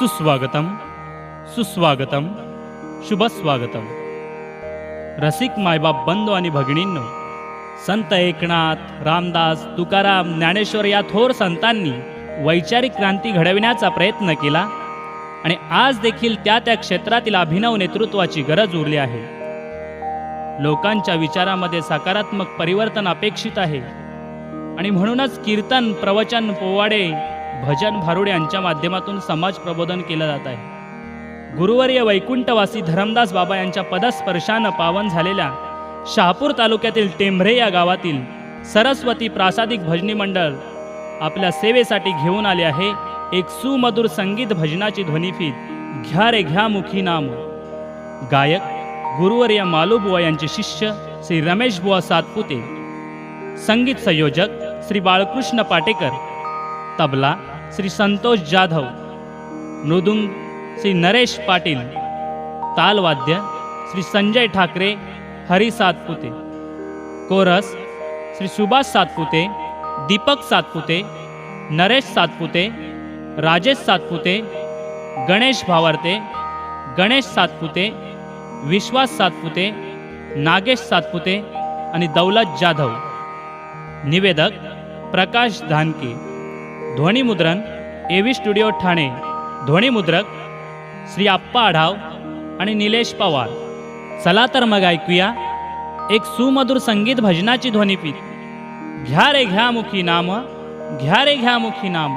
सुस्वागतम सुस्वागतम शुभस्वागतम। रसिक मायबाप बंधू आणि भगिनींनो संत एकनाथ रामदास तुकाराम ज्ञानेश्वर या थोर संतांनी वैचारिक क्रांती घडविण्याचा प्रयत्न केला आणि आज देखील त्या त्या क्षेत्रातील अभिनव नेतृत्वाची गरज उरली आहे. लोकांच्या विचारामध्ये सकारात्मक परिवर्तन अपेक्षित आहे आणि म्हणूनच कीर्तन प्रवचन पोवाडे भजन भारुडे यांच्या माध्यमातून समाज प्रबोधन केलं जात आहे. गुरुवर्य वैकुंठवासी धरमदास बाबा यांच्या पदस्पर्शानं पावन झालेल्या शहापूर तालुक्यातील टेंभरे या गावातील सरस्वती प्रासादिक भजनी मंडळ आपल्या सेवेसाठी घेऊन आले आहे एक सुमधुर संगीत भजनाची ध्वनिफीत घ्या रे घ्या मुखी नाम. गायक गुरुवर्य मालूबुवा यांचे शिष्य श्री रमेश बुवा सातपुते. संगीत संयोजक श्री बाळकृष्ण पाटेकर. तबला श्री संतोष जाधव मृदुंग श्री नरेश पाटील तालवाद्य श्री संजय ठाकरे हरी सातपुते कोरस श्री सुभाष सातपुते दीपक सातपुते नरेश सातपुते राजेश सातपुते गणेश भावार्ते गणेश सातपुते विश्वास सातपुते नागेश सातपुते आणि दौलत जाधव. निवेदक प्रकाश धानके. ध्वनिमुद्रण व्ही स्टुडिओ ठाणे. ध्वनिमुद्रक श्री आप्पा आढाव आणि निलेश पवार. चला तर मग ऐकूया एक सुमधुर संगीत भजनाची ध्वनिफीत. घ्या रे घ्या मुखी नाम घ्या रे घ्या मुखी नाम.